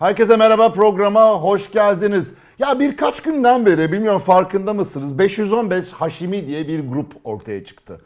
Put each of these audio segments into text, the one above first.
Herkese merhaba programa hoş geldiniz. Ya birkaç günden beri bilmiyorum farkında mısınız 515 Haşimi diye bir grup ortaya çıktı.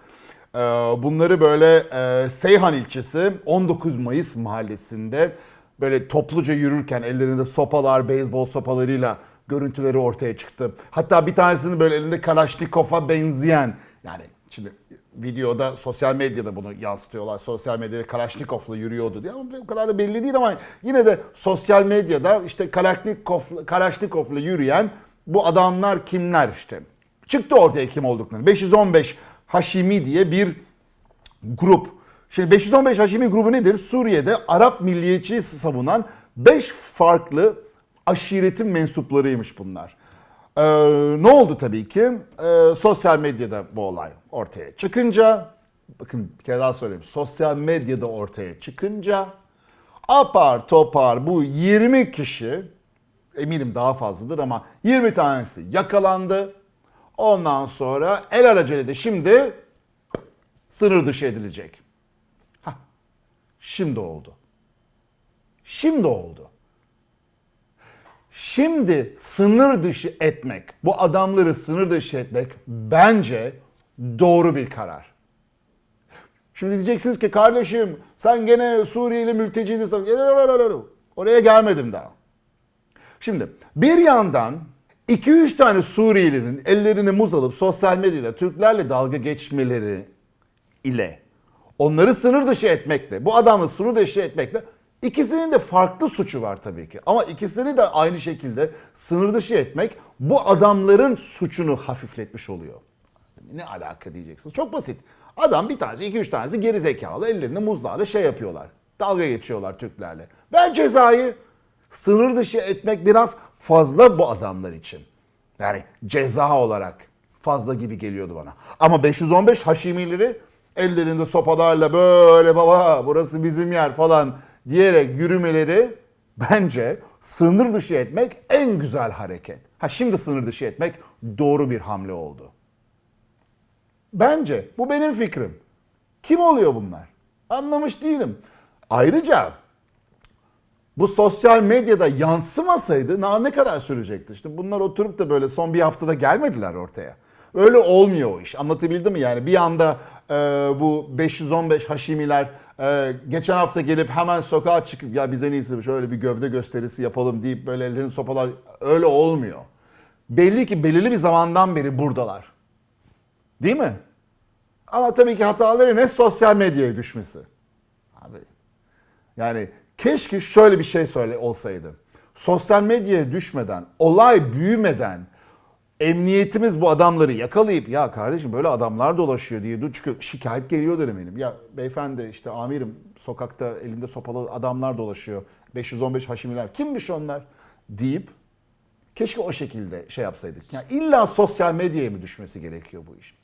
Ee, Bunları böyle e, Seyhan ilçesi 19 Mayıs mahallesinde böyle topluca yürürken ellerinde sopalar, beyzbol sopalarıyla görüntüleri ortaya çıktı. Hatta bir tanesinin böyle elinde Kalaşnikov'a benzeyen yani şimdi videoda sosyal medyada bunu yansıtıyorlar. Sosyal medyada Kalaşnikov'la yürüyordu diye ama o kadar da belli değil ama yine de sosyal medyada işte Kalaşnikov, Kalaşnikov'la yürüyen bu adamlar kimler işte. Çıktı ortaya kim olduklarını. 515 Haşimi diye bir grup. Şimdi 515 Haşimi grubu nedir? Suriye'de Arap milliyetçiliği savunan 5 farklı aşiretin mensuplarıymış bunlar. Ee, ne oldu tabii ki? Ee, sosyal medyada bu olay ortaya çıkınca, bakın bir kere daha söyleyeyim. Sosyal medyada ortaya çıkınca apar topar bu 20 kişi, eminim daha fazladır ama 20 tanesi yakalandı. Ondan sonra el aracıyla de şimdi sınır dışı edilecek. Hah, şimdi oldu. Şimdi oldu. Şimdi sınır dışı etmek, bu adamları sınır dışı etmek bence doğru bir karar. Şimdi diyeceksiniz ki kardeşim sen gene Suriyeli mülteciydi. Oraya gelmedim daha. Şimdi bir yandan 2-3 tane Suriyelinin ellerini muz alıp sosyal medyada Türklerle dalga geçmeleri ile onları sınır dışı etmekle, bu adamı sınır dışı etmekle ikisinin de farklı suçu var tabii ki. Ama ikisini de aynı şekilde sınır dışı etmek bu adamların suçunu hafifletmiş oluyor. Ne alaka diyeceksiniz. Çok basit. Adam bir tanesi, iki üç tanesi geri zekalı ellerinde muzlarla şey yapıyorlar. Dalga geçiyorlar Türklerle. Ver cezayı. Sınır dışı etmek biraz fazla bu adamlar için. Yani ceza olarak fazla gibi geliyordu bana. Ama 515 Haşimileri ellerinde sopalarla böyle baba burası bizim yer falan diyerek yürümeleri bence sınır dışı etmek en güzel hareket. Ha şimdi sınır dışı etmek doğru bir hamle oldu. Bence bu benim fikrim. Kim oluyor bunlar? Anlamış değilim. Ayrıca bu sosyal medyada yansımasaydı na- ne kadar sürecekti? İşte bunlar oturup da böyle son bir haftada gelmediler ortaya. Öyle olmuyor o iş. Anlatabildim mi? Yani bir anda e, bu 515 Haşimiler e, geçen hafta gelip hemen sokağa çıkıp ya biz en iyisi şöyle bir gövde gösterisi yapalım deyip böyle ellerini sopalar öyle olmuyor. Belli ki belirli bir zamandan beri buradalar. Değil mi? Ama tabii ki hataları ne? Sosyal medyaya düşmesi. Abi yani keşke şöyle bir şey söyle olsaydı. Sosyal medyaya düşmeden, olay büyümeden emniyetimiz bu adamları yakalayıp ya kardeşim böyle adamlar dolaşıyor diye çünkü şikayet geliyor eminim. Ya beyefendi işte amirim sokakta elinde sopalı adamlar dolaşıyor. 515 haşimiler kimmiş onlar deyip keşke o şekilde şey yapsaydık. Yani illa sosyal medyaya mı düşmesi gerekiyor bu iş?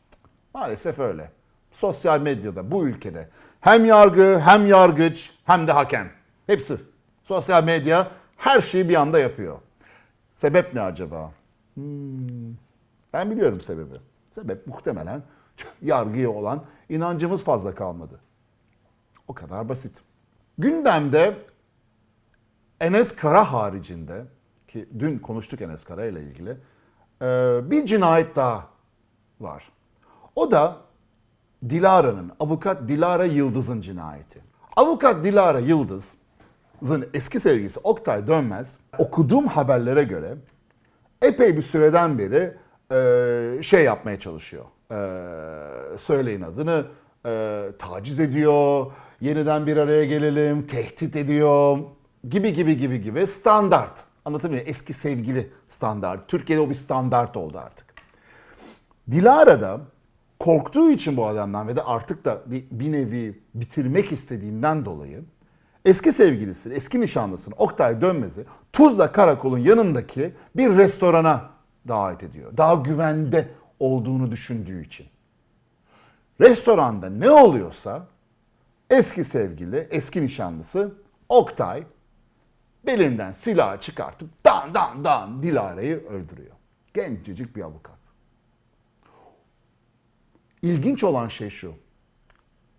Maalesef öyle. Sosyal medyada bu ülkede hem yargı hem yargıç hem de hakem. Hepsi. Sosyal medya her şeyi bir anda yapıyor. Sebep ne acaba? Hmm, Ben biliyorum sebebi. Sebep muhtemelen yargıya olan inancımız fazla kalmadı. O kadar basit. Gündemde Enes Kara haricinde ki dün konuştuk Enes Kara ile ilgili e, bir cinayet daha var. O da Dilara'nın, avukat Dilara Yıldız'ın cinayeti. Avukat Dilara Yıldız'ın eski sevgilisi Oktay Dönmez okuduğum haberlere göre epey bir süreden beri e, şey yapmaya çalışıyor. E, söyleyin adını. E, taciz ediyor, yeniden bir araya gelelim, tehdit ediyor gibi gibi gibi gibi standart. Anlatabiliyor muyum? Eski sevgili standart. Türkiye'de o bir standart oldu artık. Dilara da korktuğu için bu adamdan ve de artık da bir, bir nevi bitirmek istediğinden dolayı eski sevgilisini, eski nişanlısını Oktay Dönmez'i Tuzla Karakol'un yanındaki bir restorana davet ediyor. Daha güvende olduğunu düşündüğü için. Restoranda ne oluyorsa eski sevgili, eski nişanlısı Oktay belinden silahı çıkartıp dan dan dan Dilara'yı öldürüyor. Gencecik bir avukat. İlginç olan şey şu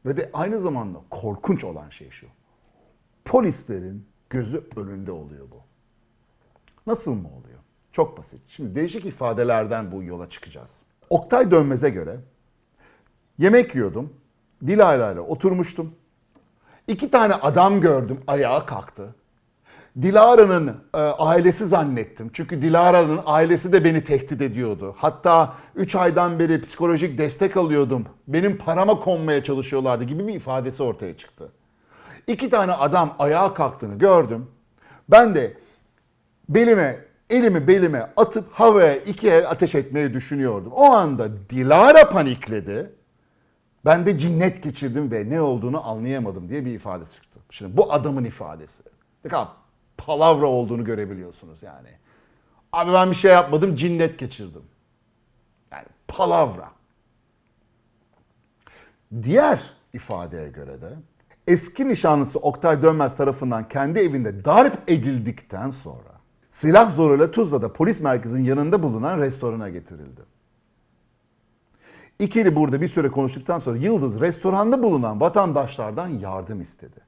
ve de aynı zamanda korkunç olan şey şu. Polislerin gözü önünde oluyor bu. Nasıl mı oluyor? Çok basit. Şimdi değişik ifadelerden bu yola çıkacağız. Oktay Dönmez'e göre yemek yiyordum. Dilara ile oturmuştum. İki tane adam gördüm ayağa kalktı. Dilara'nın e, ailesi zannettim. Çünkü Dilara'nın ailesi de beni tehdit ediyordu. Hatta 3 aydan beri psikolojik destek alıyordum. Benim parama konmaya çalışıyorlardı gibi bir ifadesi ortaya çıktı. İki tane adam ayağa kalktığını gördüm. Ben de belime, elimi belime atıp havaya iki el ateş etmeyi düşünüyordum. O anda Dilara panikledi. Ben de cinnet geçirdim ve ne olduğunu anlayamadım diye bir ifade çıktı. Şimdi bu adamın ifadesi. Ne kadar palavra olduğunu görebiliyorsunuz yani. Abi ben bir şey yapmadım, cinnet geçirdim. Yani palavra. Diğer ifadeye göre de eski nişanlısı Oktay Dönmez tarafından kendi evinde darp edildikten sonra silah zoruyla Tuzla'da polis merkezinin yanında bulunan restorana getirildi. İkili burada bir süre konuştuktan sonra Yıldız restoranda bulunan vatandaşlardan yardım istedi.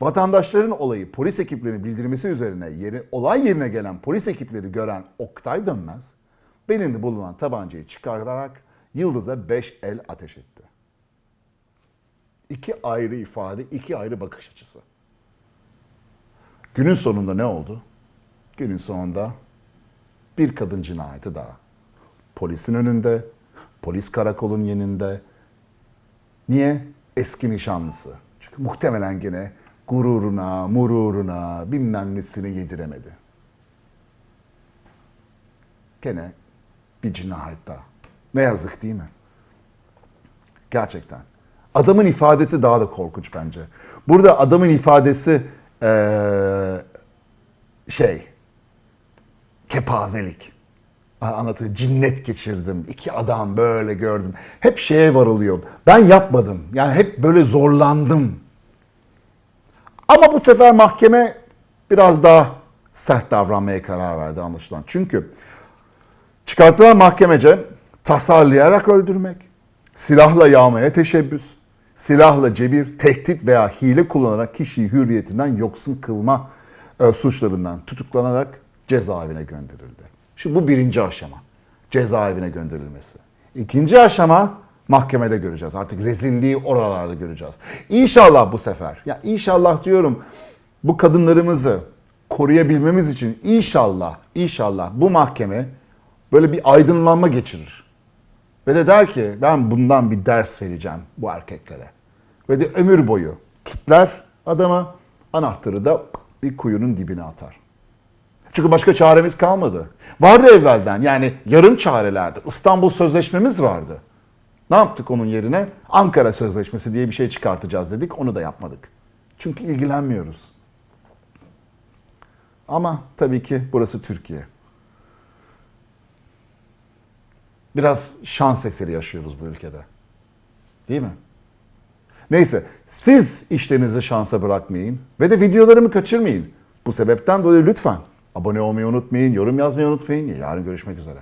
Vatandaşların olayı polis ekiplerinin bildirmesi üzerine yeri, olay yerine gelen polis ekipleri gören Oktay Dönmez, belinde bulunan tabancayı çıkararak Yıldız'a 5 el ateş etti. İki ayrı ifade, iki ayrı bakış açısı. Günün sonunda ne oldu? Günün sonunda bir kadın cinayeti daha. Polisin önünde, polis karakolun yanında. Niye? Eski nişanlısı. Çünkü muhtemelen gene gururuna, mururuna, bilmem nesini yediremedi. Gene bir cinayet daha. Ne yazık değil mi? Gerçekten. Adamın ifadesi daha da korkunç bence. Burada adamın ifadesi eee, şey, kepazelik. Anlatıyor. Cinnet geçirdim. İki adam böyle gördüm. Hep şeye varılıyor. Ben yapmadım. Yani hep böyle zorlandım. Ama bu sefer mahkeme biraz daha sert davranmaya karar verdi anlaşılan. Çünkü çıkartılan mahkemece tasarlayarak öldürmek, silahla yağmaya teşebbüs, silahla cebir, tehdit veya hile kullanarak kişiyi hürriyetinden yoksun kılma e, suçlarından tutuklanarak cezaevine gönderildi. Şimdi bu birinci aşama. Cezaevine gönderilmesi. İkinci aşama mahkemede göreceğiz. Artık rezilliği oralarda göreceğiz. İnşallah bu sefer. Ya inşallah diyorum bu kadınlarımızı koruyabilmemiz için inşallah inşallah bu mahkeme böyle bir aydınlanma geçirir. Ve de der ki ben bundan bir ders vereceğim bu erkeklere. Ve de ömür boyu kitler adama anahtarı da bir kuyunun dibine atar. Çünkü başka çaremiz kalmadı. Vardı evvelden yani yarım çarelerdi. İstanbul Sözleşmemiz vardı. Ne yaptık onun yerine? Ankara Sözleşmesi diye bir şey çıkartacağız dedik. Onu da yapmadık. Çünkü ilgilenmiyoruz. Ama tabii ki burası Türkiye. Biraz şans eseri yaşıyoruz bu ülkede. Değil mi? Neyse siz işlerinizi şansa bırakmayın ve de videolarımı kaçırmayın. Bu sebepten dolayı lütfen abone olmayı unutmayın, yorum yazmayı unutmayın. Yarın görüşmek üzere.